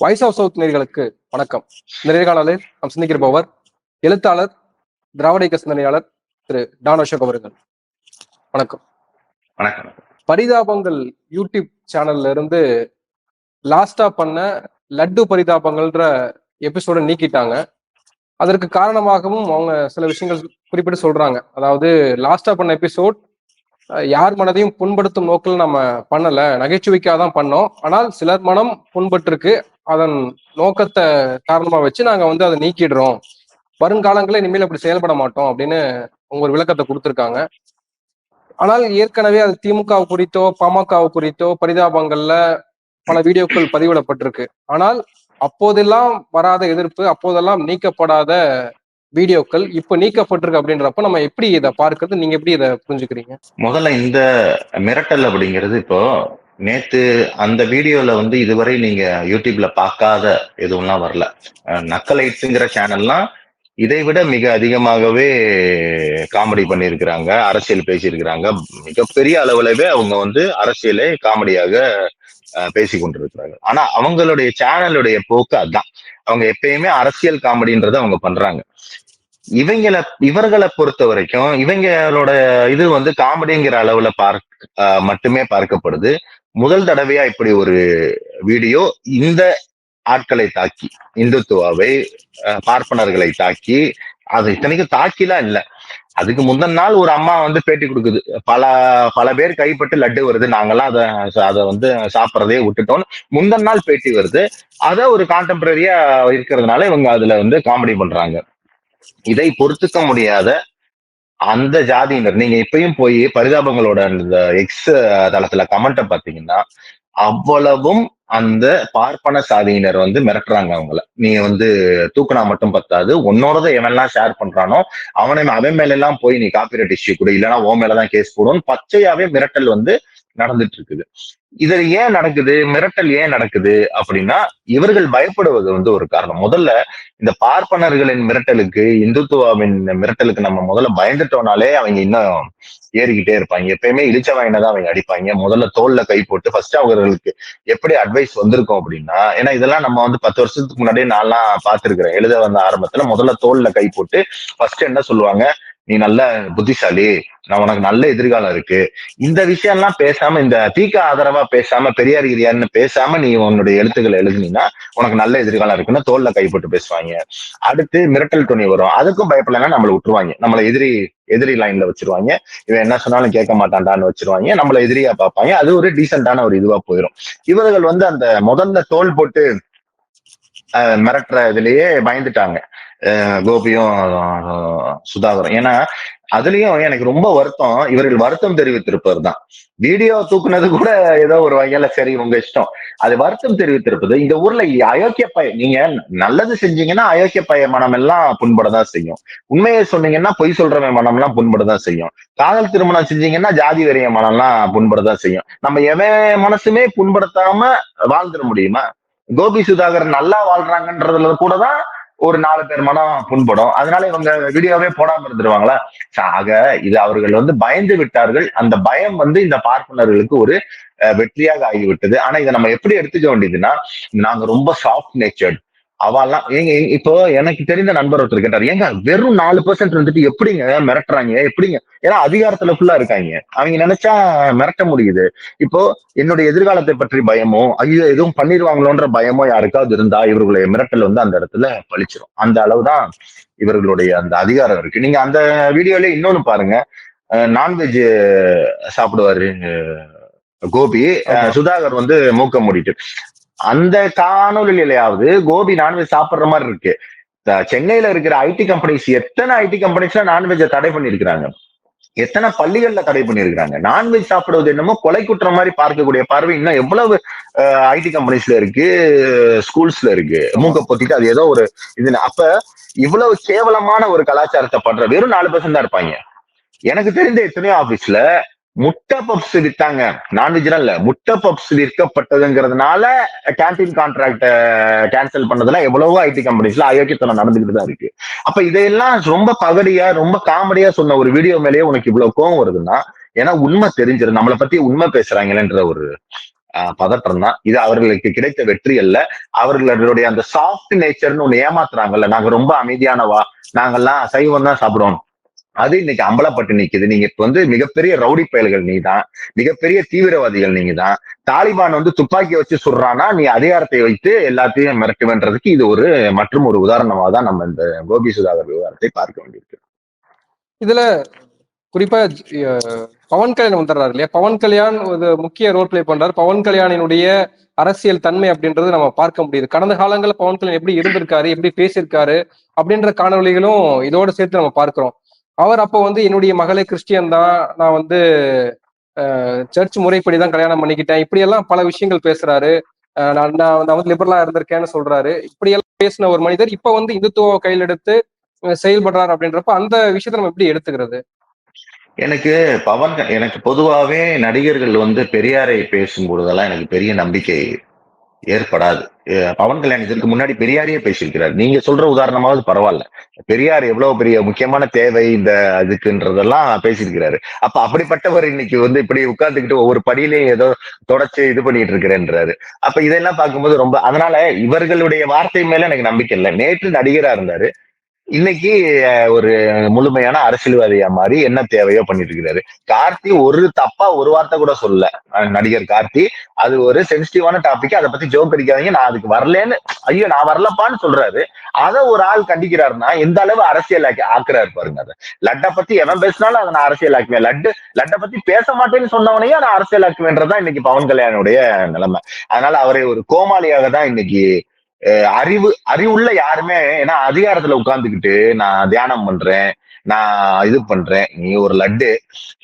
Voice of south நேர்களுக்கு வணக்கம் நேர்காணலில் நாம் சிந்திக்கிருப்பவர் எழுத்தாளர் திராவிட இயக்க சிந்தனையாளர் திரு டான் அசோக் அவர்கள். வணக்கம். வணக்கம். பரிதாபங்கள் யூடியூப் சேனல்ல இருந்து லாஸ்டா பண்ண லட்டு பரிதாபங்கள்ன்ற எபிசோட நீக்கிட்டாங்க. அதற்கு காரணமாகவும் அவங்க சில விஷயங்கள் குறிப்பிட்டு சொல்றாங்க. அதாவது லாஸ்டா பண்ண எபிசோட் யார் மனதையும் புண்படுத்தும் நோக்கில் நம்ம பண்ணல. நகைச்சுவைக்காக தான் பண்ணோம். ஆனால் சிலர் மனம் புண்பட்டிருக்கு. அதன் நோக்கத்தை காரணமா வச்சு நாங்க வந்து அதை நீக்கிடுறோம். வருங்காலங்களில் இனிமேல் அப்படி செயல்பட மாட்டோம் அப்படின்னு உங்க ஒரு விளக்கத்தை கொடுத்துருக்காங்க. ஆனால் ஏற்கனவே அது திமுக குறித்தோ பாமக குறித்தோ பரிதாபங்கள்ல பல வீடியோக்கள் பதிவிடப்பட்டிருக்கு. ஆனால் அப்போதெல்லாம் வராத எதிர்ப்பு அப்போதெல்லாம் நீக்கப்படாத வீடியோக்கள் இப்ப நீக்கப்பட்டிருக்கு அப்படின்றப்ப நம்ம எப்படி இதை பார்க்கறது? நீங்க எப்படி இதை புரிஞ்சுக்கிறீங்க? முதல்ல இந்த மிரட்டல் அப்படிங்கிறது இப்போ நேத்து அந்த வீடியோல வந்து இதுவரை நீங்க யூடியூப்ல பார்க்காத எதுவும்லாம் வரல. நக்கலைட்ஸுங்கிற சேனல்லாம் இதை விட மிக அதிகமாகவே காமெடி பண்ணியிருக்கிறாங்க அரசியல் பேசியிருக்கிறாங்க. மிகப்பெரிய அளவுலவே அவங்க வந்து அரசியலை காமெடியாக பேசி கொண்டிருக்கிறாங்க ஆனா அவங்களுடைய சேனலுடைய போக்கு அதுதான் அவங்க எப்பயுமே அரசியல் காமெடின்றத அவங்க பண்றாங்க. இவங்களை இவர்களை பொறுத்த வரைக்கும் இவங்களோட இது வந்து காமெடிங்கிற அளவுல பார்க்க மட்டுமே பார்க்கப்படுது. முதல் தடவையா இப்படி ஒரு வீடியோ இந்த ஆட்களை தாக்கி இந்துத்துவாவை பார்ப்பனர்களை தாக்கி அது இத்தனைக்கும் தாக்கிலாம் இல்லை. அதுக்கு முந்தின நாள் ஒரு அம்மா வந்து பேட்டி கொடுக்குது. பல பல பேர் கைப்பட்டு லட்டு வருது. நாங்கெல்லாம் அதை அதை வந்து சாப்பிட்றதே விட்டுட்டோம் முந்தின நாள் பேட்டி வருது. அதை ஒரு கான்டெம்பரரியா இருக்கிறதுனால இவங்க அதுல வந்து காமெடி பண்றாங்க. இதை பொறுத்துக்க முடியாத அந்த ஜாதியினர் நீங்க இப்பயும் போய் பரிதாபங்களோட அந்த எக்ஸ் தளத்துல கமெண்ட்டை பாத்தீங்கன்னா அவ்வளவும் அந்த பார்ப்பன சாதியினர் வந்து மிரட்டுறாங்க அவங்கள. நீ வந்து தூக்குனா மட்டும் பத்தாது உன்னோடதை எவன்லாம் ஷேர் பண்றானோ அவனை அவன் மேல எல்லாம் போய் நீ காப்பிரைட் இஷ்யூ கூட இல்லைன்னா ஓ மேலதான் கேஸ் போடுவோம் பச்சையாவே மிரட்டல் வந்து நடந்துட்டு இருக்குது இது ஏன் நடக்குது? மிரட்டல் ஏன் நடக்குது? அப்படின்னா இவர்கள் பயப்படுவது வந்து ஒரு காரணம். முதல்ல இந்த பார்ப்பனர்களின் மிரட்டலுக்கு இந்துத்துவாவின் மிரட்டலுக்கு நம்ம முதல்ல பயந்துட்டோம்னாலே அவங்க இன்னும் ஏறிக்கிட்டே இருப்பாங்க. எப்பயுமே இழிச்ச வாயினதான் அவங்க அடிப்பாங்க. முதல்ல தோல்ல கை போட்டு ஃபர்ஸ்ட் அவர்களுக்கு எப்படி அட்வைஸ் வந்திருக்கும் அப்படின்னா ஏன்னா இதெல்லாம் நம்ம வந்து பத்து வருஷத்துக்கு முன்னாடியே நான்லாம் பார்த்துருக்குறேன். எழுத வந்த ஆரம்பத்துல முதல்ல தோல்ல கை போட்டு ஃபர்ஸ்ட் என்ன சொல்லுவாங்க? நீ நல்ல புத்திசாலி நான் உனக்கு நல்ல எதிர்காலம் இருக்கு. இந்த விஷயம் எல்லாம் பேசாம இந்த தீக்க ஆதரவா பேசாம பெரியார் கிரியார்னு பேசாம நீ உன்னுடைய எழுத்துக்களை எழுதுனீங்கன்னா உனக்கு நல்ல எதிர்காலம் இருக்குன்னு தோல்ல கைப்பட்டு பேசுவாங்க. அடுத்து மிரட்டல் துணி வரும். அதுக்கும் பயப்படலைன்னா நம்மளை விட்டுருவாங்க. நம்மளை எதிரி எதிரி லைன்ல வச்சிருவாங்க. இவன் என்ன சொன்னாலும் கேட்க மாட்டான்டான்னு வச்சிருவாங்க. நம்மள எதிரியா பார்ப்பாங்க. அது ஒரு டீசென்டான ஒரு இதுவா போயிடும் இவர்கள் வந்து அந்த முதல்ல தோல் போட்டு மிரட்டுற இதுலயே பயந்துட்டாங்க. கோபியும் சுதாகரும். ஏன்னா அதுலயும் எனக்கு ரொம்ப வருத்தம். இவர்கள் வருத்தம் தெரிவித்திருப்பது தான். வீடியோ தூக்குனது கூட ஏதோ ஒரு வகையில சரி உங்க இஷ்டம். அது வருத்தம் தெரிவித்திருப்பது இந்த ஊர்ல அயோக்கிய பய நீங்க நல்லது செஞ்சீங்கன்னா அயோக்கிய பய மனம் எல்லாம் புண்படதான் செய்யும். உண்மையை சொன்னீங்கன்னா பொய் சொல்றவன் மனம் எல்லாம் புண்படதான் செய்யும். காதல் திருமணம் செஞ்சீங்கன்னா ஜாதி வெறிய மனம் எல்லாம் புண்படதான் செய்யும். நம்ம எவன் மனசுமே புண்படுத்தாம வாழ்ந்துட முடியுமா? கோபி சுதாகர் நல்லா வாழ்றாங்கன்றதுல கூட தான் ஒரு நாலு பேர் மனம் புண்படும். அதனால இவங்க வீடியோவே போடாம இருந்துருவாங்களா? ஆக இது அவர்கள் வந்து பயந்து விட்டார்கள். அந்த பயம் வந்து இந்த பார்ப்பனர்களுக்கு ஒரு வெற்றியாக ஆகிவிட்டது. ஆனா இதை நம்ம எப்படி எடுத்துக்க வேண்டியதுன்னா நாங்க ரொம்ப சாஃப்ட் நேச்சர்ட் அவெல்லாம் ஏங்க இப்போ எனக்கு தெரிந்த நண்பர் ஒருத்தர் கேட்டார் ஏங்க வெறும் நாலு பர்சன்ட் வந்துட்டு எப்படிங்க மிரட்டுறாங்க? எப்படிங்க? ஏன்னா அதிகாரத்துல ஃபுல்லா இருக்காங்க. அவங்க நினைச்சா மிரட்ட முடியுது. இப்போ என்னுடைய எதிர்காலத்தை பற்றி பயமோ ஐயோ எதுவும் பண்ணிடுவாங்களோன்ற பயமோ யாருக்காவது இருந்தா இவர்களுடைய மிரட்டல் வந்து அந்த இடத்துல பழிச்சிரும். அந்த அளவுதான் இவர்களுடைய அந்த அதிகாரம் இருக்கு. நீங்க அந்த வீடியோல இன்னொன்னு பாருங்க. நான்வெஜ் சாப்பிடுவாரு கோபி. சுதாகர் வந்து மூக்க மூடிட்டு. அந்த காணொலியிலையாவது கோபி நான்வெஜ் சாப்பிடுற மாதிரி இருக்கு. சென்னையில இருக்கிற ஐடி கம்பெனிஸ் எத்தனை ஐடி கம்பெனிஸ்ல நான்வெஜ் தடை பண்ணிருக்கிறாங்க எத்தனை பள்ளிகள்ல தடை பண்ணிருக்கிறாங்க நான்வெஜ் சாப்பிடுவது என்னமோ கொலை குற்றம் மாதிரி பார்க்கக்கூடிய பார்வை இன்னும் எவ்வளவு ஐடி கம்பெனிஸ்ல இருக்கு ஸ்கூல்ஸ்ல இருக்கு. மூக்க பொத்திட்டு அது ஏதோ ஒரு இது அப்ப இவ்வளவு கேவலமான ஒரு கலாச்சாரத்தை பண்ற வெறும் நாலு பர்சன்ட் தான் இருப்பாங்க. எனக்கு தெரிந்த எத்தனையோ ஆபீஸ்ல முட்டை பப்ஸ் வித்தாங்க நான்வெஜ்லாம் இல்ல. முட்டை பப்ஸ் விற்கப்பட்டதுங்கிறதுனால கேன்டீன் கான்ட்ராக்ட கேன்சல் பண்ணதுல எவ்வளவோ ஐடி கம்பெனிஸ்ல அயோக்கியத்தனம் நடந்துகிட்டு தான் இருக்கு. அப்ப இதையெல்லாம் ரொம்ப பகடியா ரொம்ப காமெடியா சொன்ன ஒரு வீடியோ மேலேயே உனக்கு இவ்வளவு கோவம் வருதுன்னா ஏன்னா உண்மை தெரிஞ்சிடும் நம்மளை பத்தி உண்மை பேசுறாங்களேன்ற ஒரு ஆஹ் பதற்றம் தான். இது அவர்களுக்கு கிடைத்த வெற்றி அல்ல. அவர்களுடைய அந்த சாஃப்ட் நேச்சர்னு ஒண்ணு ஏமாத்துறாங்கல்ல. நாங்க ரொம்ப அமைதியானவா? நாங்கெல்லாம் சைவம் தான் சாப்பிடுவோம். அது இன்னைக்கு அம்பலப்பட்டு நிக்குது. நீங்க இப்ப வந்து மிகப்பெரிய ரவுடி பயல்கள் நீ தான் மிகப்பெரிய தீவிரவாதிகள் நீங்க தான் தாலிபான் வந்து துப்பாக்கி வச்சு சுடுறானா நீ அதிகாரத்தை வைத்து எல்லாத்தையும் மிரட்டுவன்றதுக்கு இது ஒரு மற்றும் ஒரு உதாரணமா தான் நம்ம இந்த கோபி சுதாகர் விவகாரத்தை பார்க்க வேண்டியிருக்கு. இதுல குறிப்பா அஹ், பவன் கல்யாண் வந்துடுறாரு இல்லையா? பவன் கல்யாண் ஒரு முக்கிய ரோல் பிளே பண்றாரு. பவன் கல்யாணினுடைய அரசியல் தன்மை அப்படின்றது நம்ம பார்க்க முடியுது. கடந்த காலங்களில் பவன் கல்யாண் எப்படி இருந்திருக்காரு எப்படி பேசியிருக்காரு அப்படின்ற காணொலிகளும் இதோட சேர்த்து நம்ம பார்க்கிறோம். அவர் அப்போ வந்து என்னுடைய மகளை கிறிஸ்டியன் தான் நான் வந்து சர்ச் முறைப்படி தான் கல்யாணம் பண்ணிக்கிட்டேன். இப்படியெல்லாம் பல விஷயங்கள் பேசுறாரு. நான் நான் வந்து லிபரலா இருந்திருக்கேன்னு சொல்றாரு. இப்படியெல்லாம் பேசின ஒரு மனிதர் இப்ப வந்து இந்துத்துவ கையில் எடுத்து செயல்படுறாரு அப்படின்றப்ப அந்த விஷயத்த நம்ம எப்படி எடுத்துக்கிறது? எனக்கு பவன் எனக்கு பொதுவாகவே நடிகர்கள் வந்து பெரியாரை பேசும்பொழுதெல்லாம் எனக்கு பெரிய நம்பிக்கை. ஏற்படாது. பவன் கல்யாண் இதற்கு முன்னாடி பெரியாரையே பேசியிருக்கிறார். நீங்க சொல்ற உதாரணமாவது பரவாயில்ல. பெரியார் எவ்வளவு பெரிய முக்கியமான தேவை இந்த இதுக்குன்றதெல்லாம் பேசியிருக்கிறாரு. அப்ப அப்படிப்பட்டவர் இன்னைக்கு வந்து இப்படி உட்கார்ந்துக்கிட்டு ஒவ்வொரு படியிலையும் ஏதோ தொடச்சு இது பண்ணிட்டு இருக்கிறேன்றாரு அப்ப இதெல்லாம் பார்க்கும்போது ரொம்ப அதனால இவர்களுடைய வார்த்தை மேல எனக்கு நம்பிக்கை இல்லை. நேற்று நடிகரா இருந்தாரு. இன்னைக்கு ஒரு முழுமையான அரசியல்வாதியா மாதிரி என்ன தேவையோ பண்ணிட்டு இருக்கிறாரு கார்த்தி ஒரு தப்பா ஒரு வார்த்தை கூட சொல்ல நடிகர் கார்த்தி. அது ஒரு சென்சிட்டிவான டாபிக் அதை பத்தி ஜோக் அடிக்காதீங்க. நான் அதுக்கு வரலன்னு ஐயோ நான் வரலப்பான்னு சொல்றாரு. அதை ஒரு ஆள் கண்டிக்கிறாருன்னா எந்த அளவு அரசியல் ஆக்கி ஆக்குறாரு பாருங்க அதை. லட்டை பத்தி எவன் பேசினாலும் அதை நான் அரசியல் ஆக்குவேன். லட்டு லட்டை பத்தி பேச மாட்டேன்னு சொன்னவனையும் நான் அரசியல் ஆக்குவேன்றதான் இன்னைக்கு பவன் கல்யாணுடைய நிலைமை. அதனால அவரை ஒரு கோமாளியாக தான் இன்னைக்கு அறிவு அறிவுள்ள யாருமே ஏன்னா அதிகாரத்துல உட்கார்ந்துக்கிட்டு நான் தியானம் பண்றேன் நான் இது பண்றேன் நீ ஒரு லட்டு.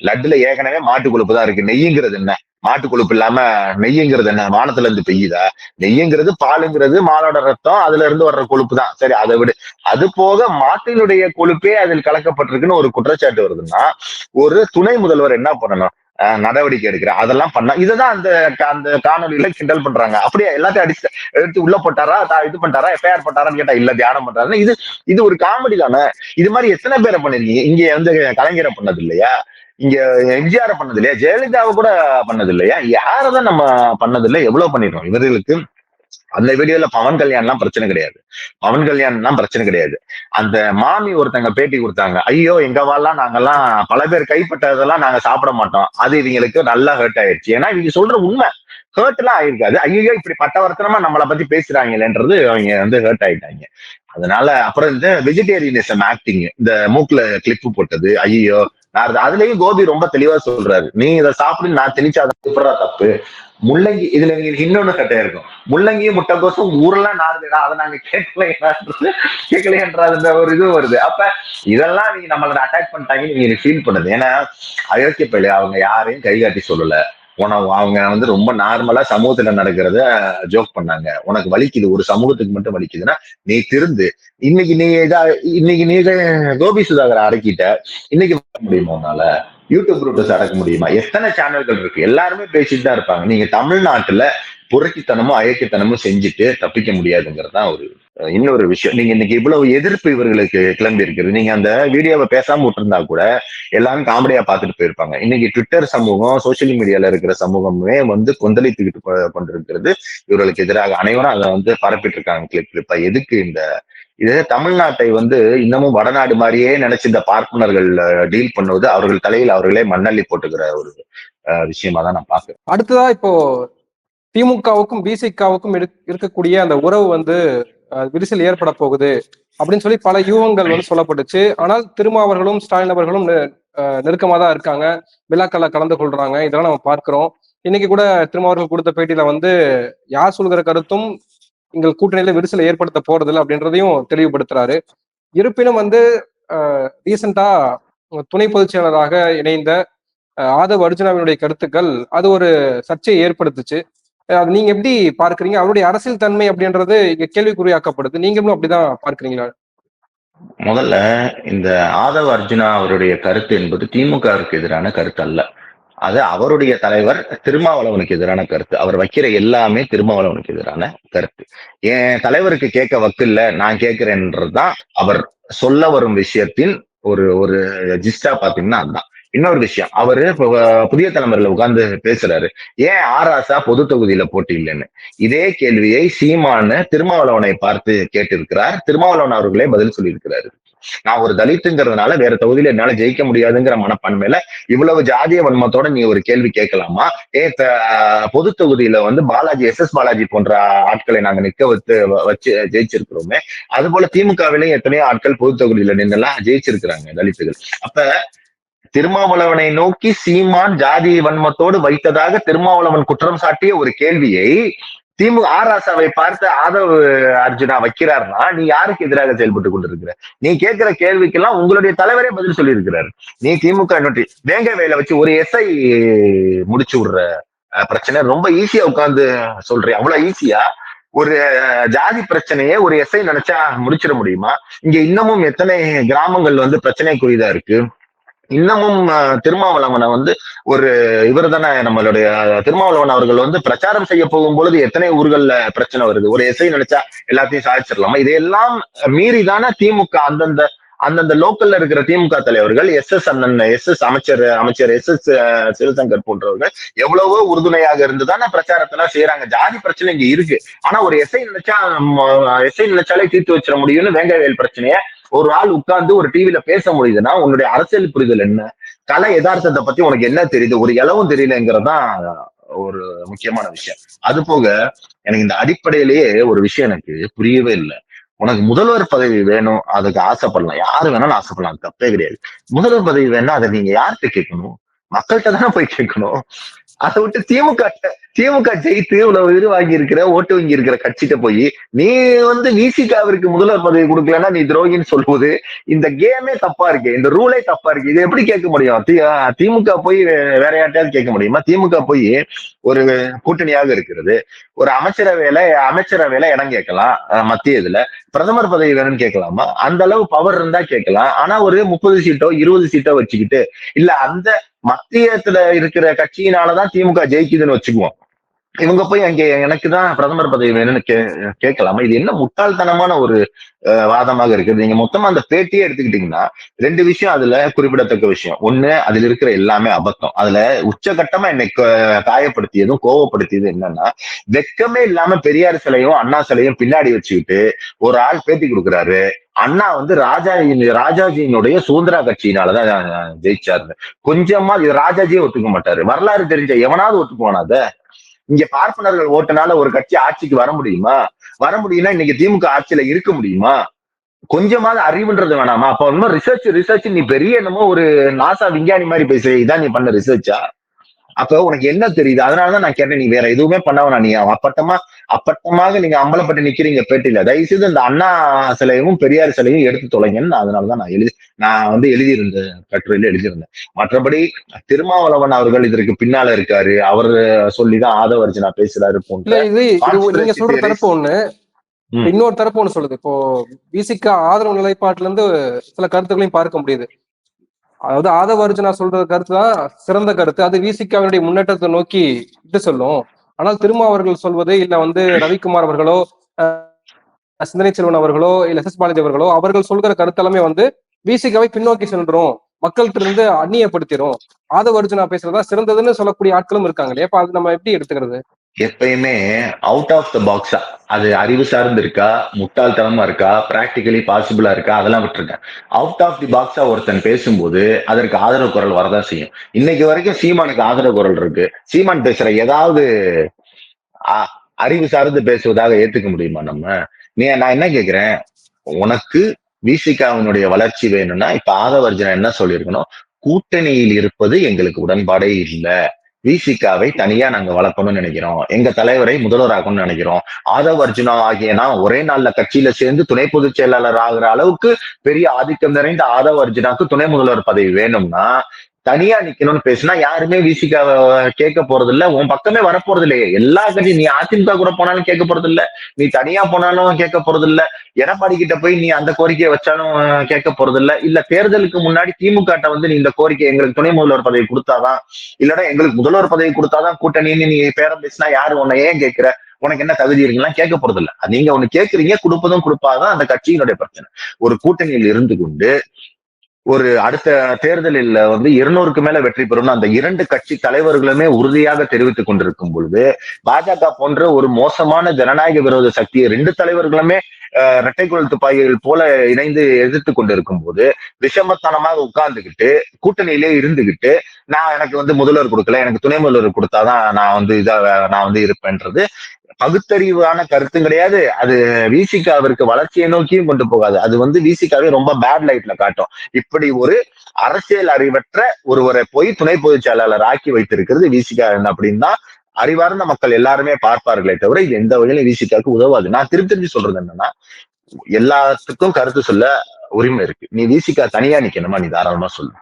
லட்டுல ஏற்கனவே மாட்டு கொழுப்பு தான் இருக்கு. நெய்யுங்கிறது என்ன? மாட்டு கொழுப்பு இல்லாம நெய்யுங்கிறது என்ன? வானத்துல இருந்து பெய்யுதா? நெய்யுங்கிறது பாலுங்கிறது மாலோட ரத்தம் அதுல இருந்து வர்ற கொழுப்பு தான். சரி அதை விடு. அது போக மாட்டினுடைய கொழுப்பே அதில் கலக்கப்பட்டிருக்குன்னு ஒரு குற்றச்சாட்டு வருதுன்னா ஒரு துணை முதல்வர் என்ன பண்ணணும்? நடவடிக்கை எடுக்கிற. அதெல்லாம் பண்ணலாம். இதுதான் அந்த அந்த காணொலியில கிண்டல் பண்றாங்க. அப்படியே எல்லாத்தையும் அடிச்சு எடுத்து உள்ள போட்டாரா தா- இது பண்ணிட்டாரா எஃப்ஐஆர் போட்டாரான்னு கேட்டா இல்ல தியானம் பண்றாருன்னு. இது இது ஒரு காமெடி தானே. இது மாதிரி எத்தனை பேரை பண்ணிருக்கீங்க? இங்க வந்து கலைஞரை பண்ணது இல்லையா இங்க எம்ஜிஆர் பண்ணது இல்லையா ஜெயலலிதாவை கூட பண்ணது இல்லையா யாரதான் நம்ம பண்ணது இல்லை எவ்வளவு பண்ணிடுறோம் இவர்களுக்கு அந்த வீடியோல பவன் கல்யாண்லாம் பிரச்சனை கிடையாது. பவன் கல்யாண்லாம் பிரச்சனை கிடையாது. அந்த மாமி ஒருத்தங்க பேட்டி கொடுத்தாங்க. ஐயோ எங்க வாழலாம் நாங்கெல்லாம் பல பேர் கைப்பட்டதெல்லாம் நாங்க சாப்பிட மாட்டோம். அது இவங்களுக்கு நல்லா ஹர்ட் ஆயிடுச்சு. ஏன்னா இவங்க சொல்ற உண்மை ஹர்ட் எல்லாம் ஆயிருக்காது. ஐயோ இப்படி பட்டவர்த்தனமா நம்மளை பத்தி பேசுறாங்களேன்றது அவங்க வந்து ஹர்ட் ஆயிட்டாங்க. அதனால அப்புறம் இந்த வெஜிடேரியனிசம் ஆக்டிங் இந்த மூக்குல கிளிப்பு போட்டது. ஐயோ அதுலயும் கோபி ரொம்ப தெளிவா சொல்றாரு. நீ இதை சாப்பிடு நான் திணிச்சா எப்படா தப்பு. முள்ளங்கி இதுல எங்களுக்கு இன்னொன்னு கட்டையா இருக்கும். முள்ளங்கியும் முட்டைக்கோசும் ஊரெல்லாம் நாறுதுடா அதை நாங்க கேட்கலையன்றது கேட்கலையன்றது ஒரு இது வருது. அப்ப இதெல்லாம் நீங்க நம்மள அட்டாக் பண்ணிட்டாங்கன்னு நீங்க ஃபீல் பண்ணுது. ஏன்னா அயோக்கிய பிள்ளை அவங்க யாரையும் கை காட்டி சொல்லல. உனக்கு அவங்க வந்து ரொம்ப நார்மலா சமூகத்துல நடக்கிறத ஜோக் பண்ணாங்க. உனக்கு வலிக்குது ஒரு சமூகத்துக்கு மட்டும் வலிக்குதுன்னா நீ திருந்து. இன்னைக்கு நீ இதா இன்னைக்கு நீ கோபி சுதாகரை அடக்கிட்ட இன்னைக்கு முடியுமா உன்னால? யூடியூப் ரூட்டஸ் அடக்க முடியுமா? எத்தனை சேனல்கள் இருக்கு? எல்லாருமே பேசிட்டு தான் இருப்பாங்க. நீங்க தமிழ்நாட்டுல புரட்சித்தனமும் அயக்கித்தனமும் செஞ்சுட்டு தப்பிக்க முடியாதுங்கிறது தான் ஒரு இன்னொரு விஷயம். நீங்க இன்னைக்கு இவ்வளவு எதிர்ப்பு இவர்களுக்கு கிளம்பி இருக்கிறது நீங்க அந்த வீடியோவை பேசாம விட்டுருந்தா கூட எல்லாரும் காமெடியா பார்த்துட்டு போயிருப்பாங்க. இன்னைக்கு ட்விட்டர் சமூகம் சோசியல் மீடியால இருக்கிற சமூகமே வந்து கொந்தளித்துக்கிட்டு கொண்டிருக்கிறது. இவர்களுக்கு எதிராக அனைவரும் அதை வந்து பரப்பிட்டு இருக்காங்க. கிளிப் கிளிப்பா எதுக்கு இந்த இது தமிழ்நாட்டை வந்து இன்னமும் வடநாடு மாதிரியே நினைச்சு இந்த பார்ப்பனர்கள் டீல் பண்ணுவது அவர்கள் தலையில் அவர்களே மண்ணள்ளி போட்டுக்கிற ஒரு விஷயமா தான் நான் பாக்குறேன் அடுத்ததா இப்போ திமுகவுக்கும் பிசிகாவுக்கும் இருக்கக்கூடிய அந்த உறவு வந்து விரிசல் ஏற்பட போகுது அப்படின்னு சொல்லி பல யூகங்கள் வந்து சொல்லப்பட்டுச்சு. ஆனால் திருமாவர்களும் ஸ்டாலின் அவர்களும் நெருக்கமா தான் இருக்காங்க. விழாக்கள்ல கலந்து கொள்றாங்க. இதெல்லாம் நம்ம பார்க்கிறோம். இன்னைக்கு கூட திருமாவர்கள் கொடுத்த பேட்டியில வந்து யார் சொல்கிற கருத்தும் எங்கள் கூட்டணியில விரிசலை ஏற்படுத்த போறதில்லை அப்படின்றதையும் தெளிவுபடுத்துறாரு. இருப்பினும் வந்து ரீசெண்டா துணை பொதுச் செயலராக இணைந்த ஆதவ் அர்ஜுனாவினுடைய கருத்துக்கள் அது ஒரு சர்ச்சையை ஏற்படுத்துச்சு. அது நீங்க எப்படி பார்க்கறீங்க? அவருடைய அரசியல் தன்மை அப்படின்றது இங்க கேள்விக்குறியாக்கப்படுது. நீங்களும் அப்படிதான் பார்க்கறீங்களா? முதல்ல இந்த ஆதவ அர்ஜுனா அவருடைய கருத்து என்பது திமுகவுக்கு எதிரான கருத்து அல்ல. அது அவருடைய தலைவர் திருமாவளவனுக்கு எதிரான கருத்து. அவர் வைக்கிற எல்லாமே திருமாவளவனுக்கு எதிரான கருத்து. என் தலைவருக்கு கேட்க வக்கில்ல நான் கேட்கிறேன்றதுதான் அவர் சொல்ல வரும் விஷயத்தின் ஒரு ஒரு ஜிஸ்டா பாத்தீங்கன்னா அதுதான். இன்னொரு விஷயம் அவரு புதிய தலைமுறையில உட்கார்ந்து பேசுறாரு. ஏன் ஆராசா பொது தொகுதியில போட்டி இல்லைன்னு? இதே கேள்வியை சீமானு திருமாவளவனை பார்த்து கேட்டிருக்கிறார். திருமாவளவன் அவர்களே பதில் சொல்லியிருக்கிறாரு. நான் ஒரு தலித்துங்கிறதுனால வேற தொகுதியில என்னால ஜெயிக்க முடியாதுங்கிற மனப்பான்மையில இவ்வளவு ஜாதிய வன்மத்தோட நீ ஒரு கேள்வி கேட்கலாமா? ஏ பொது தொகுதியில வந்து பாலாஜி எஸ் எஸ் பாலாஜி போன்ற ஆட்களை நாங்க நிக்க வச்சு வச்சு ஜெயிச்சிருக்கிறோமே. அது போல திமுகவிலையும் எத்தனையோ ஆட்கள் பொது தொகுதியில நின்னெல்லாம் ஜெயிச்சிருக்கிறாங்க தலித்துகள். அப்ப திருமாவளவனை நோக்கி சீமான் ஜாதி வன்மத்தோடு வைத்ததாக திருமாவளவன் குற்றம் சாட்டிய ஒரு கேள்வியை திமுக ஆராசாவை பார்த்து ஆதவ் அர்ஜுனா வைக்கிறார்னா நீ யாருக்கு எதிராக செயல்பட்டு கொண்டிருக்கிற? நீ கேட்கிற கேள்விக்கெல்லாம் உங்களுடைய தலைவரே பதில் சொல்லியிருக்கிறார். நீ திமுக நோட்டி வேங்க வேலை வச்சு ஒரு எஸ்ஐ முடிச்சு விடுற பிரச்சனை. ரொம்ப ஈஸியா உட்கார்ந்து சொல்றேன் அவ்வளவு ஈஸியா ஒரு ஜாதி பிரச்சனையே ஒரு எஸ்ஐ நினைச்சா முடிச்சிட முடியுமா? இங்க இன்னமும் எத்தனை கிராமங்கள் வந்து பிரச்சனைக்குரியதா இருக்கு? இன்னமும் அஹ், திருமாவளவனை வந்து ஒரு இவர் தானே நம்மளுடைய திருமாவளவன் அவர்கள் வந்து பிரச்சாரம் செய்ய போகும் பொழுது எத்தனை ஊர்கள்ல பிரச்சனை வருது? ஒரு எஸ்ஐ நினைச்சா எல்லாத்தையும் சாதிச்சிடலாமா? இதையெல்லாம் மீறி தானே திமுக அந்தந்த அந்தந்த லோக்கல்ல இருக்கிற திமுக தலைவர்கள் எஸ் எஸ் அண்ணன் எஸ் எஸ் அமைச்சர் அமைச்சர் எஸ் எஸ் சிவசங்கர் போன்றவர்கள் எவ்வளவோ உறுதுணையாக இருந்துதானே பிரச்சாரத்தெல்லாம் செய்யறாங்க ஜாதி பிரச்சனை இங்க இருக்கு. ஆனா ஒரு எஸ்ஐ நினைச்சா எஸ்ஐ நினைச்சாலே தீர்த்து வச்சிட முடியும்னு வேங்கவேல் பிரச்சனைய ஒரு ஆள் உட்கார்ந்து ஒரு டிவில பேச முடியுதுன்னா உன்னுடைய அரசியல் புரிதல் என்ன? கலை யதார்த்தத்தை பத்தி உனக்கு என்ன தெரியுது? ஒரு இளவும் தெரியலங்கிறதான் ஒரு முக்கியமான விஷயம். அது போக எனக்கு இந்த அடிப்படையிலேயே ஒரு விஷயம் எனக்கு புரியவே இல்லை. உனக்கு முதல்வர் பதவி வேணும் அதுக்கு ஆசைப்படலாம். யாரு வேணாலும் ஆசைப்படலாம் தப்பே கிடையாது. முதல்வர் பதவி வேணா அதை நீங்க யார்கிட்ட கேட்கணும்? மக்கள்கிட்ட தானே போய் கேட்கணும்? அதை விட்டு திமுக திமுக ஜெயித்து இவ்வளவு இது வாங்கி இருக்கிற ஓட்டு வாங்கி இருக்கிற கட்சிட்ட போய் நீ வந்து விசிகாவிற்கு முதல்வர் பதவி கொடுக்கலன்னா நீ துரோகின்னு சொல்லுவது இந்த கேமே தப்பா இருக்கு இந்த ரூலே தப்பா இருக்கு இது எப்படி கேட்க முடியும்? தி- திமுக போய் வேற யார்ட்டையாவது கேட்க முடியுமா? திமுக போய் ஒரு கூட்டணியாக இருக்கிறது. ஒரு அமைச்சரவையில அமைச்சரவையில இடம் கேட்கலாம் மத்திய இதுல. பிரதமர் பதவி வேணும்னு கேட்கலாமா? அந்த அளவு பவர் இருந்தா கேட்கலாம். ஆனா ஒரு முப்பது சீட்டோ இருபது சீட்டோ வச்சுக்கிட்டு இல்ல அந்த மத்தியத்துல இருக்கிற கட்சியினாலதான் திமுக ஜெயிக்குதுன்னு வச்சுக்குவோம். இவங்க போய் அங்கே எனக்கு தான் பிரதமர் பதவி வேணும்னு கே கேட்கலாமா? இது என்ன முட்டாள்தனமான ஒரு அஹ், வாதமாக இருக்குது. நீங்க மொத்தமா அந்த பேட்டியே எடுத்துக்கிட்டீங்கன்னா ரெண்டு விஷயம் அதுல குறிப்பிடத்தக்க விஷயம். ஒண்ணு அதுல இருக்கிற எல்லாமே அபத்தம். அதுல உச்சகட்டமா என்னை காயப்படுத்தியதும் கோவப்படுத்தியதும் என்னன்னா வெக்கமே இல்லாம பெரியார் சிலையும் அண்ணா சிலையும் பின்னாடி வச்சுக்கிட்டு ஒரு ஆள் பேட்டி கொடுக்குறாரு. அண்ணா வந்து ராஜாஜியின் ராஜாஜியினுடைய சுதந்திரா கட்சியினாலதான் ஜெயிச்சாரு. கொஞ்சமா இது ராஜாஜியே ஒத்துக்க மாட்டாரு. வரலாறு தெரிஞ்ச எவனாவது ஒத்துக்குவானா அத? இங்க பார்ப்பனர்கள் ஓட்டுனால ஒரு கட்சி ஆட்சிக்கு வர முடியுமா? வர முடியும்னா இன்னைக்கு திமுக ஆட்சியில இருக்க முடியுமா? கொஞ்சமாவது அறிவுன்றது வேணாமா? அப்ப இன்னும் ரிசர்ச் ரிசர்ச் நீ பெரிய என்னமோ ஒரு நாசா விஞ்ஞானி மாதிரி பேசுற இதான் நீ பண்ண ரிசர்ச்சா அப்ப உனக்கு என்ன தெரியுது? அதனாலதான் நான் கேட்டேன் நீ வேற எதுவுமே பண்ண வேணாம். நீ அப்பட்டமா அப்பட்டமாக நீங்க அம்பலப்பட்டு நிக்கிறீங்க பேட்டியில. தயவு செய்து இந்த அண்ணா சிலையும் பெரியார் சிலையும் எடுத்து தொலைங்கன்னு அதனாலதான் நான் எழுதி நான் வந்து எழுதியிருந்த கட்டுரையில எழுதியிருந்தேன். மற்றபடி திருமாவளவன் அவர்கள் இதற்கு பின்னால இருக்காரு. அவர் சொல்லிதான் ஆதவர்ஜனா பேசுறாரு போன்ற நீங்க சொல்ற தரப்பு ஒண்ணு. இன்னொரு தரப்பு ஒண்ணு சொல்லுது. இப்போ விசிக ஆதரவு நிலைப்பாட்டுல இருந்து சில கருத்துக்களையும் பார்க்க முடியுது. அதாவது ஆதவ அர்ஜுனா சொல்ற கருத்து தான் சிறந்த கருத்து. அது விசிகாவினுடைய முன்னேற்றத்தை நோக்கி இட்டு சொல்லும். ஆனால் திருமா அவர்கள் சொல்வது இல்ல வந்து ரவிக்குமார் அவர்களோ அஹ், சிந்தனை செல்வன் அவர்களோ இல்ல எஸ் எஸ் பாலாஜி அவர்களோ அவர்கள் சொல்கிற கருத்தெல்லாமே வந்து விசிகாவை பின்னோக்கி சென்றோம் மக்கள்கிட்ட இருந்து அந்நியப்படுத்திடும் ஆதவ அர்ஜுனா பேசுறதா சிறந்ததுன்னு சொல்லக்கூடிய ஆட்களும் இருக்காங்க இல்லையா அப்ப அது நம்ம எப்படி எடுத்துக்கிறது? எப்பயுமே அவுட் ஆஃப் த பாக்ஸா அது அறிவு சார்ந்து இருக்கா முட்டாள்தனமா இருக்கா பிராக்டிக்கலி பாசிபிளா இருக்கா அதெல்லாம் விட்டுருக்கேன் அவுட் ஆஃப் தி பாக்ஸா ஒருத்தன் பேசும்போது அதற்கு ஆதரவு குரல் வரதான் செய்யும். இன்னைக்கு வரைக்கும் சீமானுக்கு ஆதரவு குரல் இருக்கு. சீமான் பேசுற ஏதாவது அ- அறிவு சார்ந்து பேசுவதாக ஏத்துக்க முடியுமா நம்ம? நீ நான் என்ன கேக்குறேன்? உனக்கு விசிகாவினுடைய வளர்ச்சி வேணும்னா இப்ப ஆதவர்ஜனா என்ன சொல்லியிருக்கணும்? கூட்டணியில் இருப்பது எங்களுக்கு உடன்பாடே இல்லை. விசிகாவை தனியா நாங்க வளர்க்கணும்னு நினைக்கிறோம். எங்க தலைவரை முதல்வராகணும்னு நினைக்கிறோம். ஆதவ் அர்ஜுனா ஆகியனா ஒரே நாள்ல கட்சியில சேர்ந்து துணை பொதுச் செயலாளர் ஆகிற அளவுக்கு பெரிய ஆதிக்கம் நிறைந்த ஆதவ் அர்ஜுனாக்கு துணை முதல்வர் பதவி வேணும்னா தனியா நிக்கணும்னு பேசினா யாருமே விசிக கேட்க போறது இல்ல உன் பக்கமே வரப்போறது இல்லையே எல்லா கட்சியும் நீ அதிமுக கூட போனாலும் கேட்க போறது இல்ல நீ தனியா போனாலும் கேட்க போறது இல்ல எடப்பாடி கிட்ட போய் நீ அந்த கோரிக்கையை வச்சாலும் கேட்க போறது இல்ல இல்ல தேர்தலுக்கு முன்னாடி திமுக வந்து நீ இந்த கோரிக்கை எங்களுக்கு துணை முதல்வர் பதவி கொடுத்தாதான் இல்லன்னா எங்களுக்கு முதல்வர் பதவி கொடுத்தாதான் கூட்டணின்னு நீ பேரம் பேசினா யாரு உன்னை ஏன் கேட்கிற? உனக்கு என்ன தகுதி இருக்குலாம் கேட்க போறது இல்ல நீங்க ஒண்ணு கேக்குறீங்க கொடுப்பதும் கொடுப்பாதான் அந்த கட்சியினுடைய பிரச்சனை. ஒரு கூட்டணியில் இருந்து கொண்டு ஒரு அடுத்த தேர்தலில் வந்து இருநூறுக்கு மேல வெற்றி பெறும் அந்த இரண்டு கட்சி தலைவர்களுமே உறுதியாக தெரிவித்துக் கொண்டிருக்கும் பொழுது பாஜக போன்ற ஒரு மோசமான ஜனநாயக விரோத சக்தியை ரெண்டு தலைவர்களுமே இரட்டைக்குழல் துப்பாக்கிகள் போல இணைந்து எதிர்த்து கொண்டிருக்கும் போது விஷமத்தனமாக உட்கார்ந்துகிட்டு கூட்டணியிலே இருந்துகிட்டு நான் எனக்கு வந்து முதல்வர் கொடுக்கல எனக்கு துணை முதல்வர் கொடுத்தாதான் நான் வந்து இதா நான் வந்து இருப்பேன்றது. பகுத்தறிவான கருத்தும் கிடையாது. அது விசிகாவிற்கு வளர்ச்சியை நோக்கியும் கொண்டு போகாது. அது வந்து விசிகாவே ரொம்ப பேட் லைட்ல காட்டும். இப்படி ஒரு அரசியல் அறிவற்ற ஒருவரை போய் துணை பொதுச் செயலாளர் ஆக்கி வைத்திருக்கிறது விசிகா அப்படின்னு தான் அறிவார்ந்த மக்கள் எல்லாருமே பார்ப்பார்களே தவிர இது எந்த வகையிலும் விசிகாவுக்கு உதவாது. நான் திருப்பி திருப்பி சொல்றது என்னன்னா எல்லாத்துக்கும் கருத்து சொல்ல உரிமை இருக்கு. நீ விசிகா தனியா நிக்கணுமா? நீ தாராளமா சொல்லு.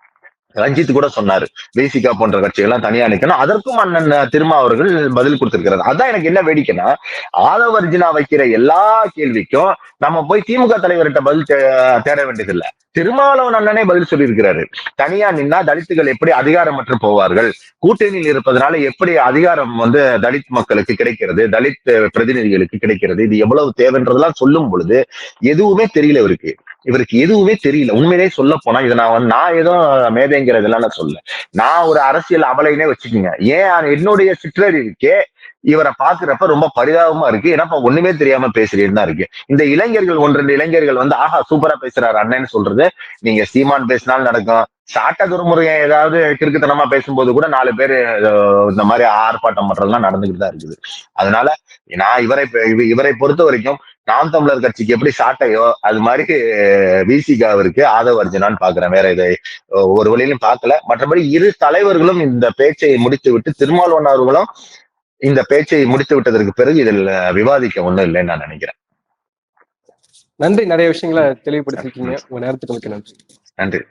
ரஞ்சித் கூட சொன்னாரு. தேசிகா போன்ற கட்சிகள்லாம் தனியா நிக்கணும். அதற்கும் அண்ணன் திருமா அவர்கள் பதில் கொடுத்திருக்கிறார். அதான் எனக்கு என்ன வேடிக்கைன்னா ஆதவர்ஜினா வைக்கிற எல்லா கேள்விக்கும் நம்ம போய் திமுக தலைவர்கிட்ட பதில் தே- தேட வேண்டியதில்லை. திருமாவளவன் அண்ணனே பதில் சொல்லியிருக்கிறாரு. தனியா நின்னா தலித்துகள் எப்படி அதிகாரமற்று போவார்கள்? கூட்டணியில் இருப்பதனால எப்படி அதிகாரம் வந்து தலித் மக்களுக்கு கிடைக்கிறது? தலித் பிரதிநிதிகளுக்கு கிடைக்கிறது? இது எவ்வளவு தேவைன்றதெல்லாம் சொல்லும் பொழுது எதுவுமே தெரியல இருக்கு இவருக்கு எதுவுமே தெரியல. உண்மையிலே சொல்ல போனா இதை நான் வந்து நான் ஏதோ மேதைங்கிறதெல்லாம் நான் சொல்ல நான் ஒரு அரசியல் அமலைனே வச்சுக்கோங்க. ஏன் என்னுடைய சிற்றறிவுக்கே இவரை பாக்குறப்ப ரொம்ப பரிதாபமா இருக்கு. ஏன்னா ஒண்ணுமே தெரியாம பேசுறேன்னு தான் இருக்கு. இந்த இளைஞர்கள் ஒன்று ரெண்டு இளைஞர்கள் வந்து ஆஹா சூப்பரா பேசுறாரு அண்ணன்னு சொல்றது. நீங்க சீமான் பேசினாலும் நடக்கும். சாட்ட துருமுறையை ஏதாவது கிறுக்குத்தனமா பேசும்போது கூட நாலு பேர் இந்த மாதிரி ஆர்ப்பாட்டம் பண்றதுலாம் நடந்துகிட்டு தான் இருக்குது. அதனால நான் இவரை இவ- இவரை பொறுத்த வரைக்கும் நாம் தமிழர் கட்சிக்கு எப்படி சாட்டையோ அது மாதிரி விசிகாவிற்கு ஆதவ அர்ஜுனான்னு பாக்குறேன். வேற இதை ஒரு வழியிலும் பார்க்கல மற்றபடி இரு தலைவர்களும் இந்த பேச்சை முடித்து விட்டு திருமாவளவன் அவர்களும் இந்த பேச்சை முடித்து விட்டதற்கு பிறகு இதில் விவாதிக்க ஒண்ணும் இல்லைன்னு நான் நினைக்கிறேன். நன்றி. நிறைய விஷயங்களை தெளிவுபடுத்திருக்கீங்க உங்க நேரத்துக்கு நன்றி. நன்றி.